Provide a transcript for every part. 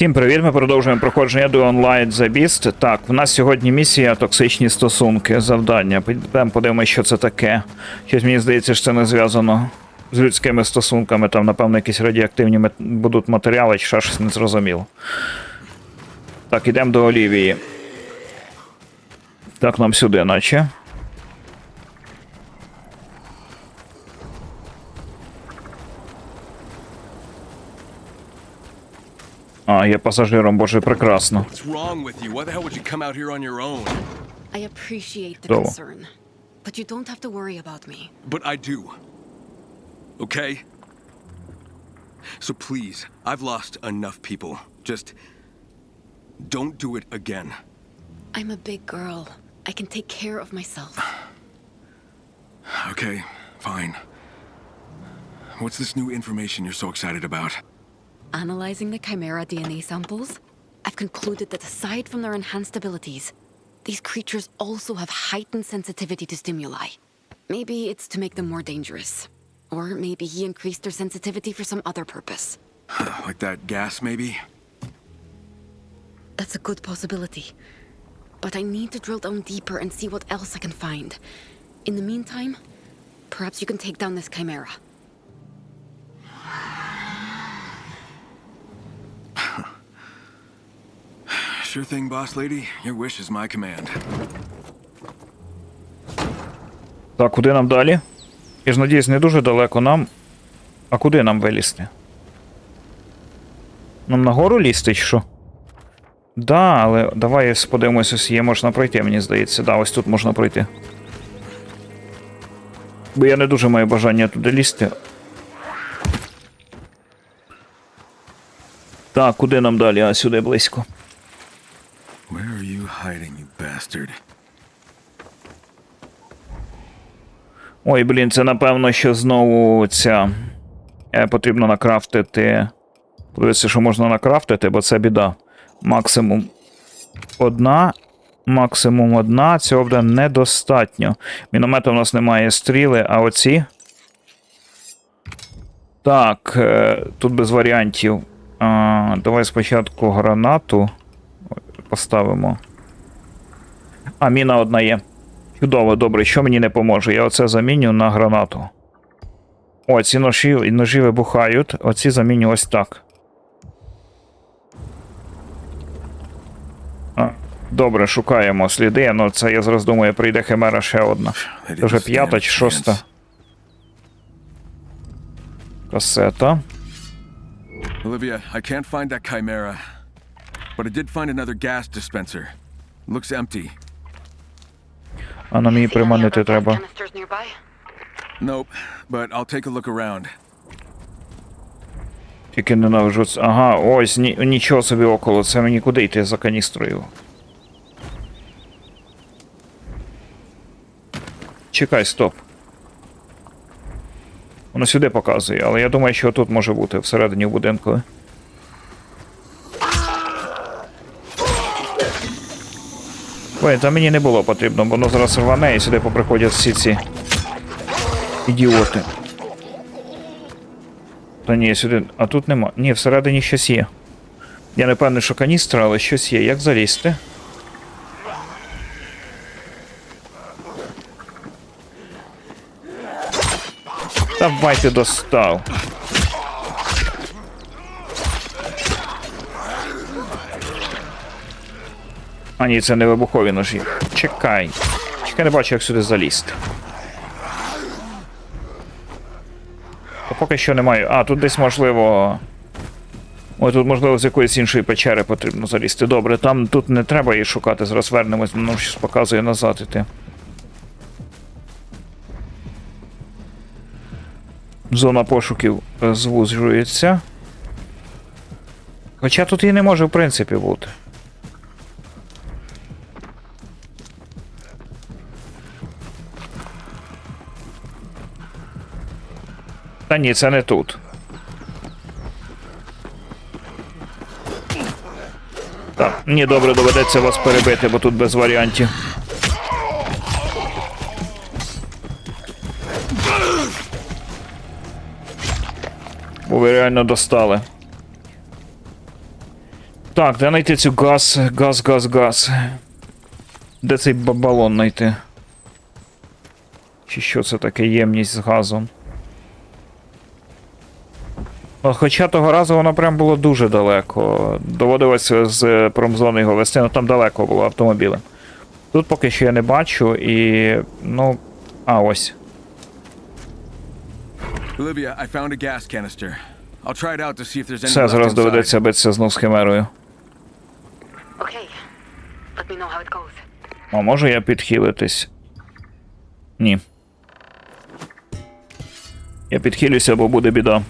Всім привіт! Ми продовжуємо проходження до онлайн The Beast. Так, в нас сьогодні місія токсичні стосунки, завдання. Підемо подивимося, що це таке. Щось мені здається, що це не зв'язано з людськими стосунками. Там, напевно, якісь радіоактивні будуть матеріали, чи щось не зрозуміло. Так, ідемо до Олівії. Так, нам сюди, наче. Out here on your own? I appreciate the concern, but you don't have to worry about me. But I do. Okay? So please, I've lost enough people. Just don't do it again. I'm a big girl. I can take care of myself. Okay, fine. What's this new information you're so excited about? Analyzing the Chimera DNA samples, I've concluded that aside from their enhanced abilities, these creatures also have heightened sensitivity to stimuli. Maybe it's to make them more dangerous. Or maybe he increased their sensitivity for some other purpose. like that gas, maybe? That's a good possibility. But I need to drill down deeper and see what else I can find. In the meantime, perhaps you can take down this chimera. Sure thing, boss lady. Your wish is my command. Так, куди нам далі? Я ж надіюсь, не дуже далеко нам. А куди нам вилізти? Нам нагору лізти що? Да, але давай подивимось, ось є можна пройти, мені здається. Да, ось тут можна пройти. Бо я не дуже маю бажання туди лізти. Так, куди нам далі? А сюди близько. Where are you hiding, you bastard? Ой, блін, це напевно, що знову ця. Е, потрібно накрафтити. Подивитися, що можна накрафтити, бо це біда. Максимум одна. Максимум одна. Цього буде недостатньо. Міномета у нас немає стріли, а оці. Так, е, тут без варіантів. А, давай спочатку гранату поставимо. А, міна одна є. Чудово, добре, що мені не поможе? Я оце заміню на гранату. О, ці ножі, ножі вибухають. Оці заміню ось так. А, добре, шукаємо сліди. Ну, це я зараз думаю, прийде химера ще одна. Це вже п'ята чи шоста. Касета. Olivia, I can't find that chimera. But I did find another gas dispenser. Looks empty. А нам її приманити треба. Nope, but I'll take a look around. Тільки ненавижу це. Ага, ось ні, нічого собі около. Це мені куди йти за каністрою. Чекай, стоп. Воно сюди показує, але я думаю, що тут може бути всередині будинку. Ой, та мені не було потрібно, бо воно зараз рване і сюди поприходять всі ці ідіоти. Та ні, сюди. А тут нема. Ні, всередині щось є. Я не певний, що каністра, але щось є. Як залізти? Давай ти достав. А ні, це не вибухові ножі. Чекай. Чекай, не бачу, як сюди залізти. Та поки що немає. А, тут десь можливо. Ой, тут, можливо, з якоїсь іншої печери потрібно залізти. Добре, там тут не треба її шукати, зараз вернемось, воно щось показує назад іти. Зона пошуків звужується. Хоча тут і не може, в принципі, бути. Ні, це не тут. Так, ні, добре, доведеться вас перебити, бо тут без варіантів. Бо ви реально достали. Так, де знайти цю газ, газ, газ, газ. Де цей ба- балон знайти? Чи що це таке ємність з газом? Ну, хоча того разу воно прям було дуже далеко. Доводилося з промзони його вести, ну там далеко було автомобілем. Тут поки що я не бачу і. ну. А, ось. Olivia, I found a gas canister. I'll try it out to see if there's Все, зараз доведеться битися знов з химерою. Okay. Let me know how it goes. А можу я підхилитись? Ні. Я підхилюся, бо буде біда.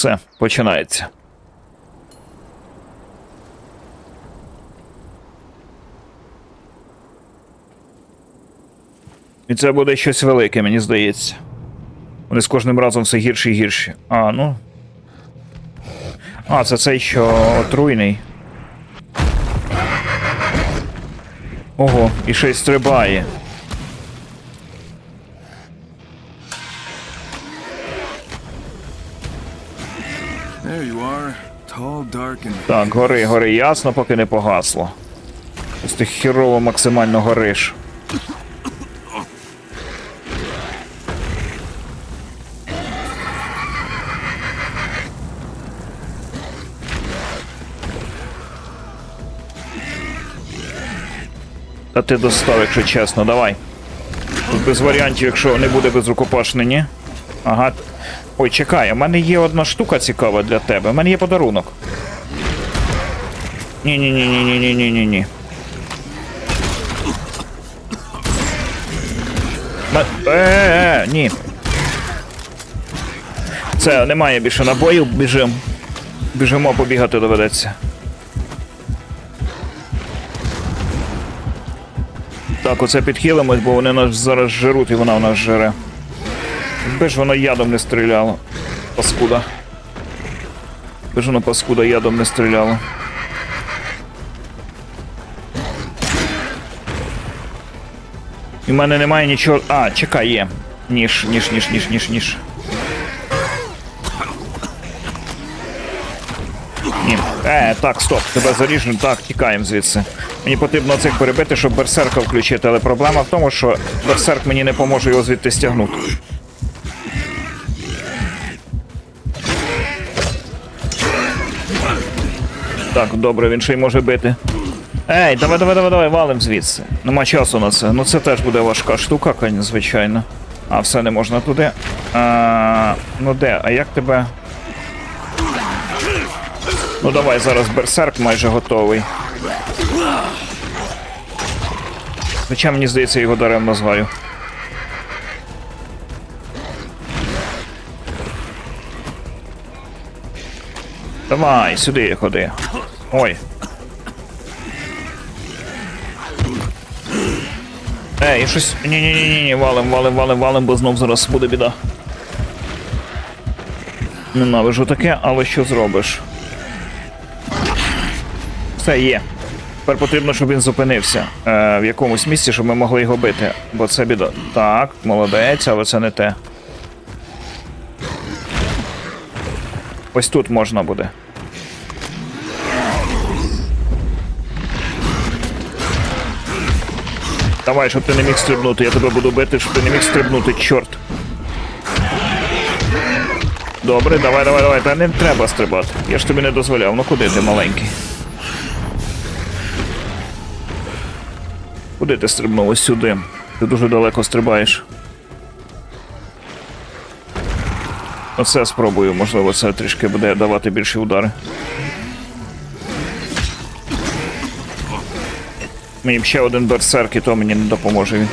Все, починається. І це буде щось велике, мені здається. Вони з кожним разом все гірші і гірші. А, ну, а, це цей, що отруйний. Ого, і ще й стрибає. Так, гори, гори, ясно, поки не погасло. Ось ти хірово максимально гориш. Та ти достав, якщо чесно, давай. Тут без варіантів, якщо не буде без рукопашнині. Ага. Ой, чекай, у мене є одна штука цікава для тебе. У мене є подарунок. Ні-ні-ні-ні-ні-ні-ні-ні. Е-е-е, ні. Це, немає більше набоїв, біжимо. Біжимо, побігати доведеться. Так, оце підхилимось, бо вони нас зараз жируть і вона в нас жире. Якби ж воно ядом не стріляло. Паскуда. Якби ж воно паскуда ядом не стріляло. І в мене немає нічого. А, чекай, є. Ніж, ніж, ніж, ніж, ніж, ніж. Ні. Е, так, стоп, тебе заріжу. Так, тікаємо звідси. Мені потрібно цих перебити, щоб берсерка включити, але проблема в тому, що берсерк мені не поможе його звідти стягнути. Так, добре, він ще й може бити. Ей, давай, давай, давай, давай, валим звідси. Нема часу на це. Ну це теж буде важка штука, звичайно. А, все не можна туди. А, ну де? А як тебе. Ну давай, зараз берсерк майже готовий. Хоча мені здається, його даремно згаю. Давай, сюди ходи. Ой. Ей, щось. Ні-ні-ні, валим, валим, валим, валим, бо знов зараз буде біда. Ненавижу таке, але що зробиш? Все є. Тепер потрібно, щоб він зупинився е, в якомусь місці, щоб ми могли його бити. Бо це біда. Так, молодець, але це не те. Ось тут можна буде. Давай, щоб ти не міг стрибнути, я тебе буду бити, щоб ти не міг стрибнути, чорт. Добре, давай, давай, давай. Та не треба стрибати. Я ж тобі не дозволяв. Ну куди ти маленький? Куди ти стрибнув? Ось сюди. Ти дуже далеко стрибаєш. Оце спробую, можливо, це трішки буде давати більші удари. Мені ще один берсерк, і то мені не допоможе.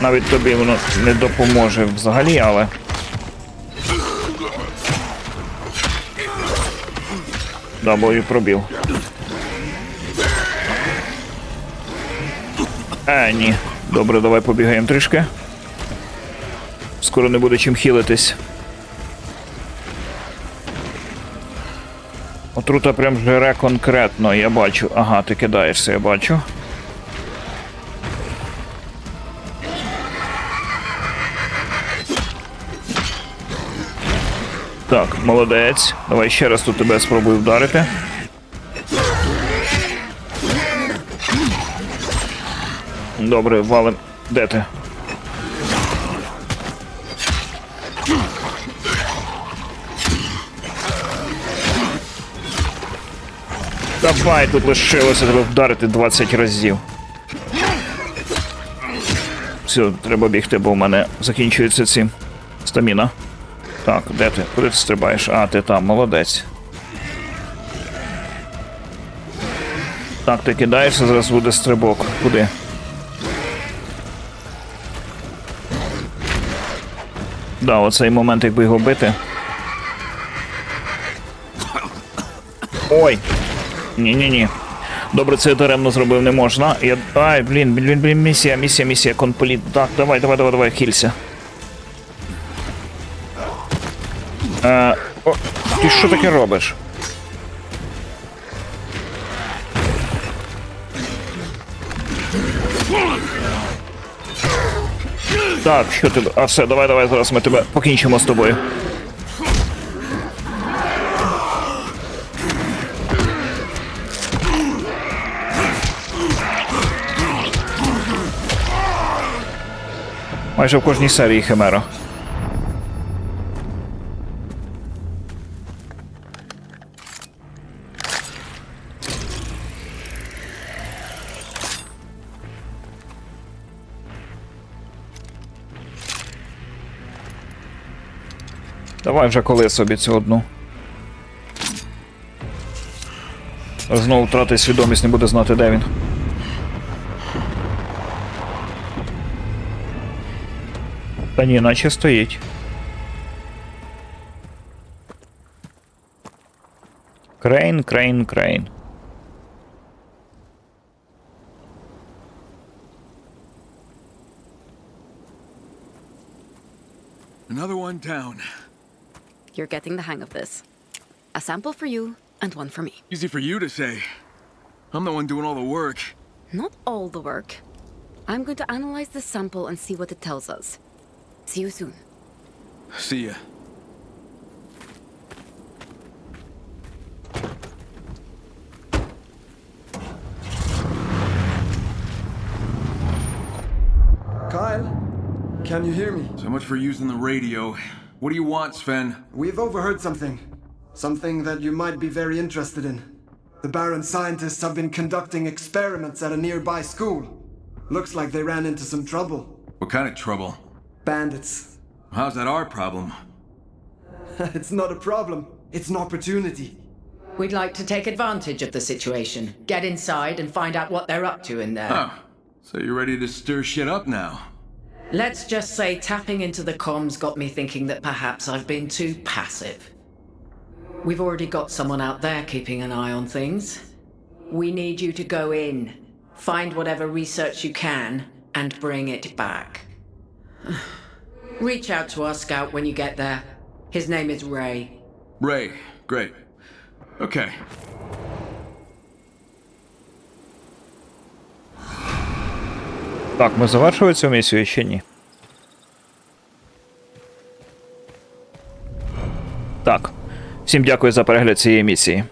Навіть тобі воно не допоможе взагалі, але. Да, і пробіл. Е, ні. Добре, давай побігаємо трішки. Скоро не буде чим хилитись. Отрута прям жере конкретно, я бачу. Ага, ти кидаєшся, я бачу. Так, молодець. Давай ще раз тут тебе спробую вдарити. Добре, валим. Де ти? Давай, тут лишилося тебе вдарити 20 разів. Все, треба бігти, бо в мене закінчується ці стаміна. Так, де ти? Куди ти стрибаєш? А, ти там, молодець. Так, ти кидаєшся, зараз буде стрибок. Куди? Да, оцей момент, якби його бити. Ой! Ні-ні-ні. Добре, це я даремно зробив, не можна. Я... Ай, блін, блін, блін, місія, місія, місія, конполіт. Так, давай, давай, давай, давай, хілься. Е, о, ти що таке робиш? Так, що ти. А все, давай, давай, зараз ми тебе покінчимо з тобою. Майже в кожній серії Химера. Давай вже коли собі цю одну. Знову втратить свідомість, не буде знати, де він. Та ні, наче стоїть. Крейн, крейн, крейн. Another one down. You're getting the hang of this. A sample for you and one for me. Easy for you to say. I'm the one doing all the work. Not all the work. I'm going to analyze this sample and see what it tells us. See you soon. See ya. Kyle, can you hear me? So much for using the radio. What do you want, Sven? We've overheard something. Something that you might be very interested in. The Baron scientists have been conducting experiments at a nearby school. Looks like they ran into some trouble. What kind of trouble? Bandits. How's that our problem? it's not a problem, it's an opportunity. We'd like to take advantage of the situation, get inside and find out what they're up to in there. Oh, so you're ready to stir shit up now? Let's just say tapping into the comms got me thinking that perhaps I've been too passive. We've already got someone out there keeping an eye on things. We need you to go in, find whatever research you can, and bring it back. Reach out to our scout when you get there. His name is Ray. Ray, great. Okay. Так, ми завершили цю місію чи ні? Так. Всім дякую за перегляд цієї місії.